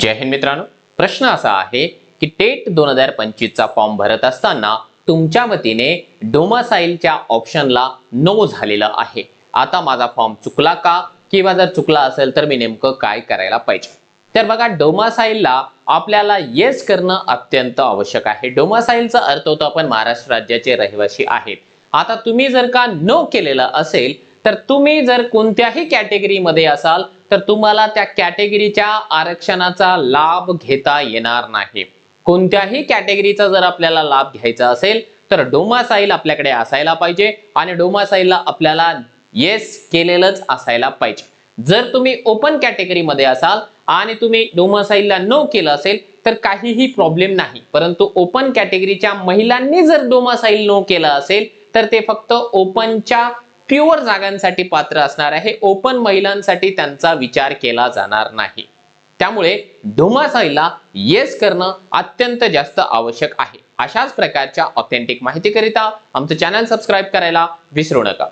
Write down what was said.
जय हिंद मित्रांनो. प्रश्न असा आहे की टेट दोन हजार पंचवीसचा फॉर्म भरत असताना तुमच्या वतीने डोमासाईलच्या ऑप्शनला नो झालेलं आहे. आता माझा फॉर्म चुकला का? किंवा जर चुकला असेल तर मी नेमकं काय करायला पाहिजे? तर बघा डोमासाईलला आपल्याला येस करणं अत्यंत आवश्यक आहे. डोमासाईलचा अर्थ होतो आपण महाराष्ट्र राज्याचे रहिवासी आहेत. आता तुम्ही जर का नो केलेलं असेल तर तुम्ही जर कोणत्याही कॅटेगरीमध्ये असाल तर तुम्हाला त्या कॅटेगरीच्या आरक्षणाचा लाभ घेता येणार नाही. कोणत्याही कॅटेगरीचा जर आपल्याला लाभ घ्यायचा असेल तर डोमासाईल आपल्याकडे असायला पाहिजे आणि डोमासाईलला आपल्याला येस केलेलंच असायला पाहिजे. जर तुम्ही ओपन कॅटेगरीमध्ये असाल आणि तुम्ही डोमासाईलला नो केलं असेल तर काहीही प्रॉब्लेम नाही. परंतु ओपन कॅटेगरीच्या महिलांनी जर डोमासाईल नो केलं असेल तर ते फक्त ओपनच्या प्युअर जागांसाठी पात्र असणार आहे. ओपन महिलांसाठी त्यांचा विचार केला जाणार नाही. त्यामुळे धुमासाईला येस करणं अत्यंत जास्त आवश्यक आहे. अशाच प्रकारच्या ऑथेंटिक माहितीकरिता आमचं चॅनल सबस्क्राईब करायला विसरू नका.